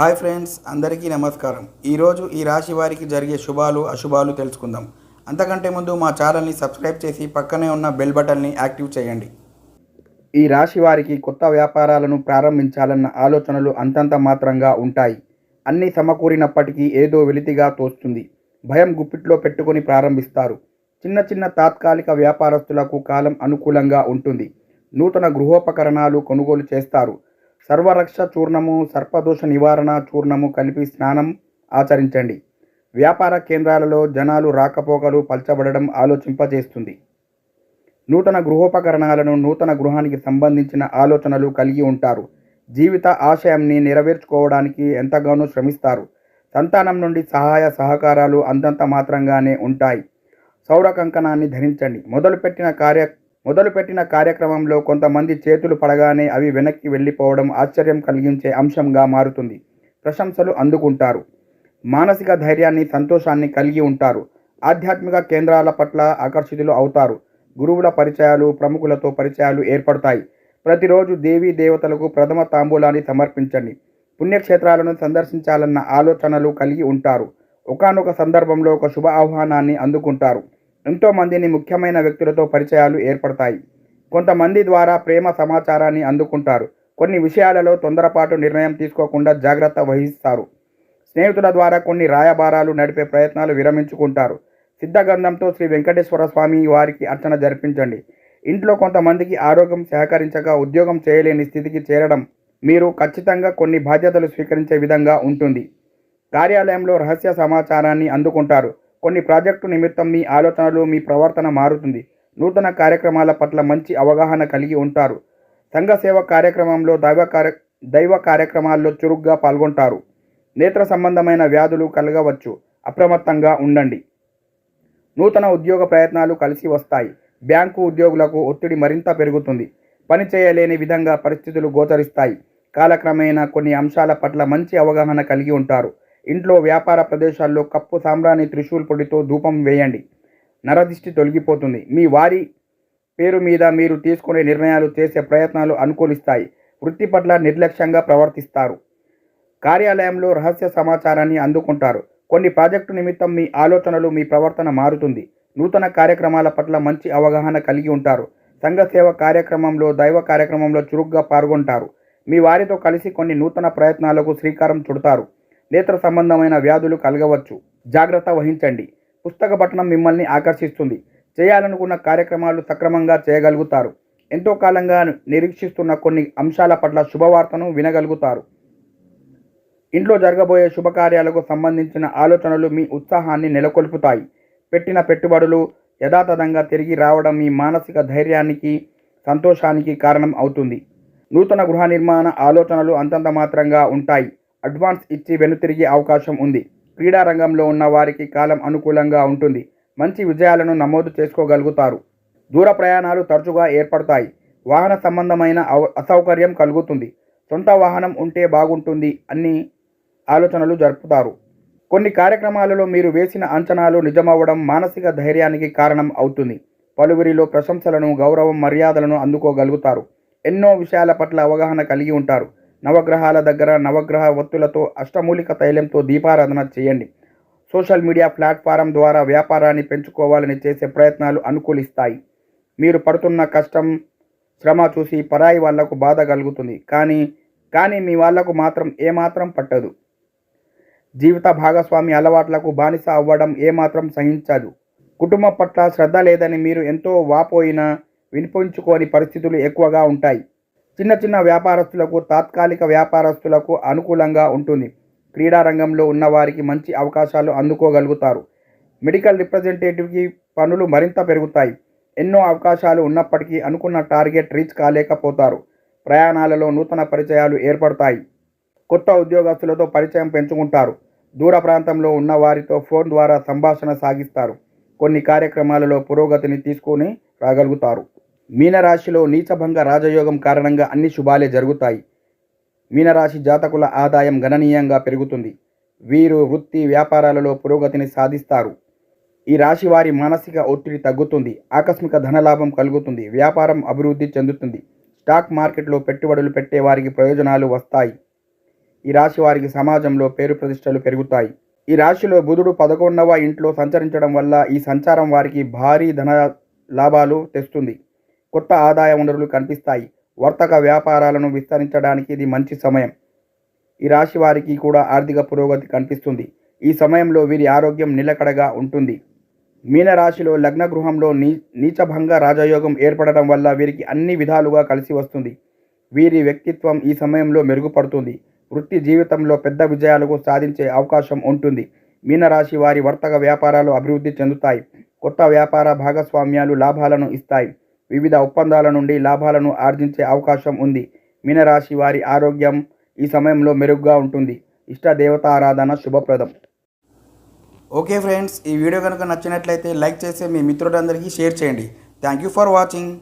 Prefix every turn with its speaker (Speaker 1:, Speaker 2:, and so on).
Speaker 1: Hi friends అందరికీ నమస్కారం. ఈరోజు ఈ రాశి వారికి జరిగే శుభాలు అశుభాలు తెలుసుకుందాం. అంతకంటే ముందు మా ఛానల్ని సబ్స్క్రైబ్ చేసి పక్కనే ఉన్న బెల్ బటన్ని యాక్టివ్ చేయండి. ఈ రాశి వారికి కొత్త వ్యాపారాలను ప్రారంభించాలన్న ఆలోచనలు అంతంత మాత్రంగా ఉంటాయి. అన్నీ సమకూరినప్పటికీ ఏదో వెలితిగా తోస్తుంది. భయం గుప్పిట్లో పెట్టుకొని ప్రారంభిస్తారు. చిన్న చిన్న తాత్కాలిక వ్యాపారస్తులకు కాలం అనుకూలంగా ఉంటుంది. నూతన గృహోపకరణాలు కొనుగోలు చేస్తారు. సర్వరక్ష చూర్ణము సర్పదోష నివారణ చూర్ణము కలిపి స్నానం ఆచరించండి. వ్యాపార కేంద్రాలలో జనాలు రాకపోకలు పల్చబడడం ఆలోచింపజేస్తుంది. నూతన గృహోపకరణాలను నూతన గృహానికి సంబంధించిన ఆలోచనలు కలిగి ఉంటారు. జీవిత ఆశయంని నెరవేర్చుకోవడానికి ఎంతగానో శ్రమిస్తారు. సంతానం నుండి సహాయ సహకారాలు అంతంత మాత్రంగానే ఉంటాయి. సౌర కంకణాన్ని ధరించండి. మొదలుపెట్టిన కార్య మొదలుపెట్టిన కార్యక్రమంలో కొంతమంది చేతులు పడగానే అవి వెనక్కి వెళ్ళిపోవడం ఆశ్చర్యం కలిగించే అంశంగా మారుతుంది. ప్రశంసలు అందుకుంటారు. మానసిక ధైర్యాన్ని సంతోషాన్ని కలిగి ఉంటారు. ఆధ్యాత్మిక కేంద్రాల పట్ల ఆకర్షితులు అవుతారు. గురువుల పరిచయాలు ప్రముఖులతో పరిచయాలు ఏర్పడతాయి. ప్రతిరోజు దేవీ దేవతలకు ప్రథమ తాంబూలాన్ని సమర్పించండి. పుణ్యక్షేత్రాలను సందర్శించాలన్న ఆలోచనలు కలిగి ఉంటారు. ఒకానొక సందర్భంలో ఒక శుభ ఆహ్వానాన్ని అందుకుంటారు. ఎంతోమందిని ముఖ్యమైన వ్యక్తులతో పరిచయాలు ఏర్పడతాయి. కొంతమంది ద్వారా ప్రేమ సమాచారాన్ని అందుకుంటారు. కొన్ని విషయాలలో తొందరపాటు నిర్ణయం తీసుకోకుండా జాగ్రత్త వహిస్తారు. స్నేహితుల ద్వారా కొన్ని రాయబారాలు నడిపే ప్రయత్నాలు విరమించుకుంటారు. సిద్ధగంధంతో శ్రీ వెంకటేశ్వర స్వామి వారికి అర్చన జరిపించండి. ఇంట్లో కొంతమందికి ఆరోగ్యం సహకరించక ఉద్యోగం చేయలేని స్థితికి చేరడం మీరు ఖచ్చితంగా కొన్ని బాధ్యతలు స్వీకరించే విధంగా ఉంటుంది. కార్యాలయంలో రహస్య సమాచారాన్ని అందుకుంటారు. కొన్ని ప్రాజెక్టు నిమిత్తం మీ ఆలోచనలు మీ ప్రవర్తన మారుతుంది. నూతన కార్యక్రమాల పట్ల మంచి అవగాహన కలిగి ఉంటారు. సంఘ సేవ కార్యక్రమంలో దైవ కార్య దైవ కార్యక్రమాల్లో చురుగ్గా పాల్గొంటారు. నేత్ర సంబంధమైన వ్యాధులు కలగవచ్చు. అప్రమత్తంగా ఉండండి. నూతన ఉద్యోగ ప్రయత్నాలు కలిసి వస్తాయి. బ్యాంకు ఉద్యోగులకు ఒత్తిడి మరింత పెరుగుతుంది. పని చేయలేని విధంగా పరిస్థితులు గోచరిస్తాయి. కాలక్రమేణా కొన్ని అంశాల పట్ల మంచి అవగాహన కలిగి ఉంటారు. ఇంట్లో వ్యాపార ప్రదేశాల్లో కప్పు సాంబ్రాణి త్రిశూల్ పొడితో ధూపం వేయండి. నరదిష్టి తొలగిపోతుంది. మీ వారి పేరు మీద మీరు తీసుకునే నిర్ణయాలు చేసే ప్రయత్నాలు అనుకూలిస్తాయి. వృత్తి పట్ల నిర్లక్ష్యంగా ప్రవర్తిస్తారు. కార్యాలయంలో రహస్య సమాచారాన్ని అందుకుంటారు. కొన్ని ప్రాజెక్టు నిమిత్తం మీ ఆలోచనలు మీ ప్రవర్తన మారుతుంది. నూతన కార్యక్రమాల పట్ల మంచి అవగాహన కలిగి ఉంటారు. సంఘ సేవ కార్యక్రమంలో దైవ కార్యక్రమంలో చురుగ్గా పాల్గొంటారు. మీ వారితో కలిసి కొన్ని నూతన ప్రయత్నాలకు శ్రీకారం చుడతారు. నేత్ర సంబంధమైన వ్యాధులు కలగవచ్చు. జాగ్రత్త వహించండి. పుస్తక పఠనం మిమ్మల్ని ఆకర్షిస్తుంది. చేయాలనుకున్న కార్యక్రమాలు సక్రమంగా చేయగలుగుతారు. ఎంతో కాలంగా నిరీక్షిస్తున్న కొన్ని అంశాల పట్ల శుభవార్తను వినగలుగుతారు. ఇంట్లో జరగబోయే శుభకార్యాలకు సంబంధించిన ఆలోచనలు మీ ఉత్సాహాన్ని నెలకొల్పుతాయి. పెట్టిన పెట్టుబడులు యథాతథంగా తిరిగి రావడం మీ మానసిక ధైర్యానికి సంతోషానికి కారణం అవుతుంది. నూతన గృహ నిర్మాణ ఆలోచనలు అంతంత మాత్రంగా ఉంటాయి. అడ్వాన్స్ ఇచ్చి వెనుతిరిగే అవకాశం ఉంది. క్రీడా రంగంలో ఉన్న వారికి కాలం అనుకూలంగా ఉంటుంది. మంచి విజయాలను నమోదు చేసుకోగలుగుతారు. దూర ప్రయాణాలు తరచుగా ఏర్పడతాయి. వాహన సంబంధమైన అవ- అసౌకర్యం కలుగుతుంది. సొంత వాహనం ఉంటే బాగుంటుంది అన్ని ఆలోచనలు జరుపుతారు. కొన్ని కార్యక్రమాలలో మీరు వేసిన అంచనాలు నిజమవ్వడం మానసిక ధైర్యానికి కారణం అవుతుంది. పలువురిలో ప్రశంసలను గౌరవం మర్యాదలను అందుకోగలుగుతారు. ఎన్నో విషయాల పట్ల అవగాహన కలిగి ఉంటారు. నవగ్రహాల దగ్గర నవగ్రహ ఒత్తులతో అష్టమూలిక తైలంతో దీపారాధన చేయండి. సోషల్ మీడియా ప్లాట్ఫారం ద్వారా వ్యాపారాన్ని పెంచుకోవాలని చేసే ప్రయత్నాలు అనుకూలిస్తాయి. మీరు పడుతున్న కష్టం శ్రమ చూసి పరాయి వాళ్ళకు బాధ కలుగుతుంది. కానీ కానీ మీ వాళ్ళకు మాత్రం ఏమాత్రం పట్టదు. జీవిత భాగస్వామి అలవాట్లకు బానిస అవ్వడం ఏమాత్రం సహించదు. కుటుంబం పట్ల శ్రద్ధ లేదని మీరు ఎంతో వాపోయినా వినిపించుకోని పరిస్థితులు ఎక్కువగా ఉంటాయి. చిన్న చిన్న వ్యాపారస్తులకు తాత్కాలిక వ్యాపారస్తులకు అనుకూలంగా ఉంటుంది. క్రీడా రంగంలో మంచి అవకాశాలు అందుకోగలుగుతారు. మెడికల్ రిప్రజెంటేటివ్కి పనులు మరింత పెరుగుతాయి. ఎన్నో అవకాశాలు ఉన్నప్పటికీ అనుకున్న టార్గెట్ రీచ్ కాలేకపోతారు. ప్రయాణాలలో నూతన పరిచయాలు ఏర్పడతాయి. కొత్త ఉద్యోగస్తులతో పరిచయం పెంచుకుంటారు. దూర ప్రాంతంలో ఉన్న వారితో ఫోన్ ద్వారా సంభాషణ సాగిస్తారు. కొన్ని కార్యక్రమాలలో పురోగతిని తీసుకొని రాగలుగుతారు. మీనరాశిలో నీచభంగ రాజయోగం కారణంగా అన్ని శుభాలే జరుగుతాయి. మీనరాశి జాతకుల ఆదాయం గణనీయంగా పెరుగుతుంది. వీరు వృత్తి వ్యాపారాలలో పురోగతిని సాధిస్తారు. ఈ రాశి వారి మానసిక ఒత్తిడి తగ్గుతుంది. ఆకస్మిక ధనలాభం కలుగుతుంది. వ్యాపారం అభివృద్ధి చెందుతుంది. స్టాక్ మార్కెట్లో పెట్టుబడులు పెట్టే వారికి ప్రయోజనాలు వస్తాయి. ఈ రాశి వారికి సమాజంలో పేరు ప్రతిష్టలు పెరుగుతాయి. ఈ రాశిలో బుధుడు పదకొండవ ఇంట్లో సంచరించడం వల్ల ఈ సంచారం వారికి భారీ ధన లాభాలు తెస్తుంది. కొత్త ఆదాయ వనరులు కనిపిస్తాయి. వర్తక వ్యాపారాలను విస్తరించడానికి ఇది మంచి సమయం. ఈ రాశి వారికి కూడా ఆర్థిక పురోగతి కనిపిస్తుంది. ఈ సమయంలో వీరి ఆరోగ్యం నిలకడగా ఉంటుంది. మీనరాశిలో లగ్న గృహంలో నీ నీచభంగ రాజయోగం ఏర్పడటం వల్ల వీరికి అన్ని విధాలుగా కలిసి వస్తుంది. వీరి వ్యక్తిత్వం ఈ సమయంలో మెరుగుపడుతుంది. వృత్తి జీవితంలో పెద్ద విజయాలకు సాధించే అవకాశం ఉంటుంది. మీనరాశి వారి వర్తక వ్యాపారాలు అభివృద్ధి చెందుతాయి. కొత్త వ్యాపార భాగస్వామ్యాలు లాభాలను ఇస్తాయి. వివిధ ఒప్పందాల నుండి లాభాలను ఆర్జించే అవకాశం ఉంది. మీనరాశి వారి ఆరోగ్యం ఈ సమయంలో మెరుగ్గా ఉంటుంది. ఇష్ట దేవతారాధన శుభప్రదం. ఓకే ఫ్రెండ్స్ ఈ వీడియో కనుక నచ్చినట్లయితే లైక్ చేసి మీ మిత్రులందరికీ షేర్ చేయండి. Thank you for watching.